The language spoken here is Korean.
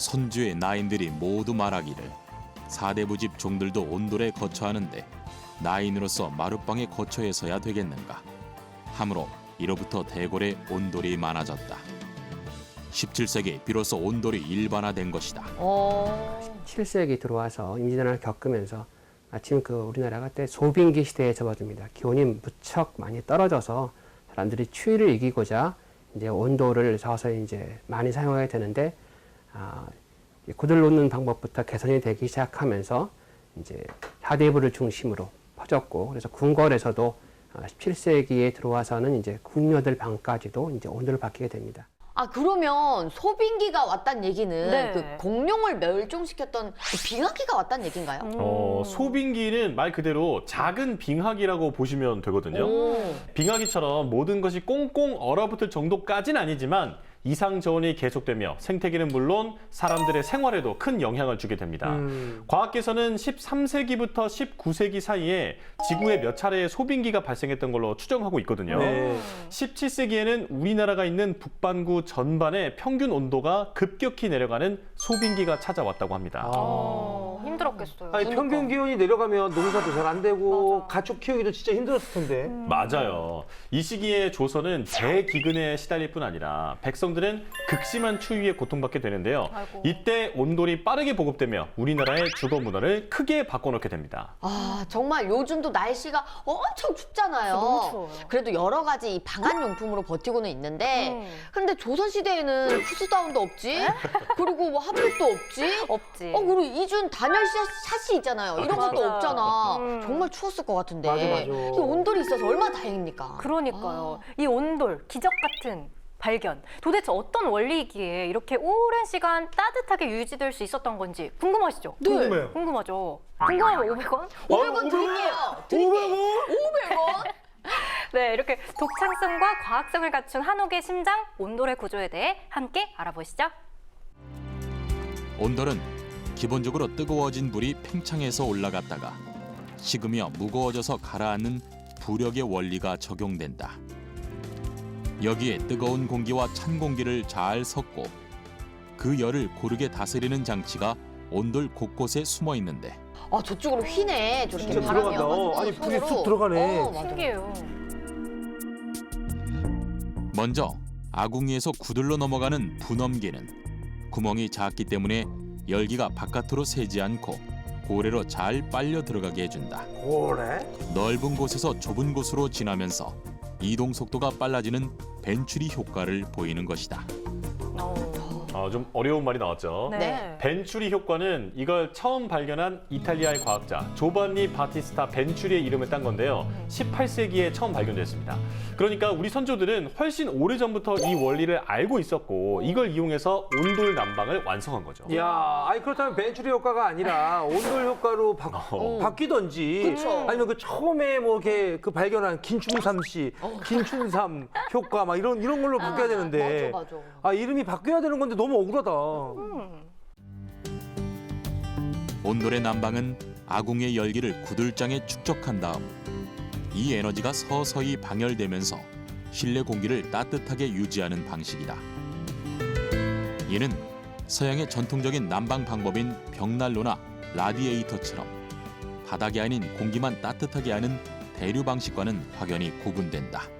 손주의 나인들이 모두 말하기를 사대부집 종들도 온돌에 거처하는데 나인으로서 마룻방에 거처해서야 되겠는가 하므로 이로부터 대궐에 온돌이 많아졌다. 17세기 비로소 온돌이 일반화된 것이다. 어. 7세기 들어와서 임진왜란을 겪으면서 마침 그 우리나라가 때 소빙기 시대에 접어듭니다. 기온이 무척 많이 떨어져서 사람들이 추위를 이기고자 이제 온도를 서서히 이제 많이 사용하게 되는데 구들 놓는 방법부터 개선이 되기 시작하면서 이제 사대부를 중심으로 퍼졌고 그래서 궁궐에서도 아, 17세기에 들어와서는 이제 궁녀들 방까지도 이제 온도를 바뀌게 됩니다. 아 그러면 소빙기가 왔단 얘기는 네. 그 공룡을 멸종시켰던 그 빙하기가 왔단 얘기인가요? 어, 소빙기는 말 그대로 작은 빙하기라고 보시면 되거든요. 오. 빙하기처럼 모든 것이 꽁꽁 얼어붙을 정도까지는 아니지만 이상 저온이 계속되며 생태계는 물론 사람들의 생활에도 큰 영향을 주게 됩니다. 음. 과학계에서는 13세기부터 19세기 사이에 지구에 몇 차례의 소빙기가 발생했던 걸로 추정하고 있거든요. 네. 17세기에는 우리나라가 있는 북반구 전반의 평균 온도가 급격히 내려가는 소빙기가 찾아왔다고 합니다. 어, 힘들었겠어요. 아니 평균 기온이 내려가면 농사도 잘 안 되고 맞아. 가축 키우기도 진짜 힘들었을 텐데. 맞아요. 이 시기에 조선은 대기근에 시달릴 뿐 아니라 백성들은 극심한 추위에 고통받게 되는데요. 아이고. 이때 온돌이 빠르게 보급되며 우리나라의 주거 문화를 크게 바꿔놓게 됩니다. 아 정말 요즘도 날씨가 엄청 춥잖아요. 너무 추워요. 그래도 여러 가지 이 방한 용품으로 버티고는 있는데 음. 근데 조선 시대에는 후스다운도 없지, 그리고 뭐 핫팩도 없지. 없지. 어 그리고 이준 단열 샷- 샷이 있잖아요. 이런 것도 맞아. 없잖아. 음. 정말 추웠을 것 같은데. 맞아, 맞아. 이 온돌이 있어서 얼마나 다행입니까? 그러니까요. 이 온돌 기적 같은 발견. 도대체 어떤 원리이기에 이렇게 오랜 시간 따뜻하게 유지될 수 있었던 건지 궁금하시죠? 네. 궁금해요. 궁금하죠. 궁금하면 500원? 500원 드릴게요. 드릴게요. 500원? 네, 이렇게 독창성과 과학성을 갖춘 한옥의 심장 온돌의 구조에 대해 함께 알아보시죠. 온돌은 기본적으로 뜨거워진 불이 팽창해서 올라갔다가 식으며 무거워져서 가라앉는 부력의 원리가 적용된다. 여기에 뜨거운 공기와 찬 공기를 잘 섞고 그 열을 고르게 다스리는 장치가 온돌 곳곳에 숨어 있는데 아 저쪽으로 휘네. 저렇게 진짜 바람이 들어간다. 와가지고 어, 아니, 불이. 쑥 들어가네. 어, 맞아. 신기해요. 먼저 아궁이에서 구들로 넘어가는 분엄기는 구멍이 작기 때문에 열기가 바깥으로 새지 않고 고래로 잘 빨려 들어가게 해준다. 고래? 넓은 곳에서 좁은 곳으로 지나면서 이동 속도가 빨라지는 벤츄리 효과를 보이는 것이다. 어. 어, 좀 어려운 말이 나왔죠. 네. 네. 벤츄리 효과는 이걸 처음 발견한 이탈리아의 과학자 조반니 바티스타 벤츄리의 이름을 딴 건데요. 18세기에 처음 발견됐습니다. 그러니까 우리 선조들은 훨씬 오래전부터 이 원리를 알고 있었고 이걸 이용해서 온돌 난방을 완성한 거죠. 야, 아니 그렇다면 벤츄리 효과가 아니라 온돌 효과로 바, 어. 바뀌던지. 그쵸. 아니면 그 처음에 뭐 이렇게 그 발견한 긴충삼 씨, 긴충삼 효과 막 이런 이런 걸로 바뀌어야 되는데. 맞아 맞아. 아 이름이 바뀌어야 되는 건데 너무 억울하다. 온돌의 난방은 아궁의 열기를 구들장에 축적한 다음 이 에너지가 서서히 방열되면서 실내 공기를 따뜻하게 유지하는 방식이다. 이는 서양의 전통적인 난방 방법인 벽난로나 라디에이터처럼 바닥이 아닌 공기만 따뜻하게 하는 대류 방식과는 확연히 구분된다.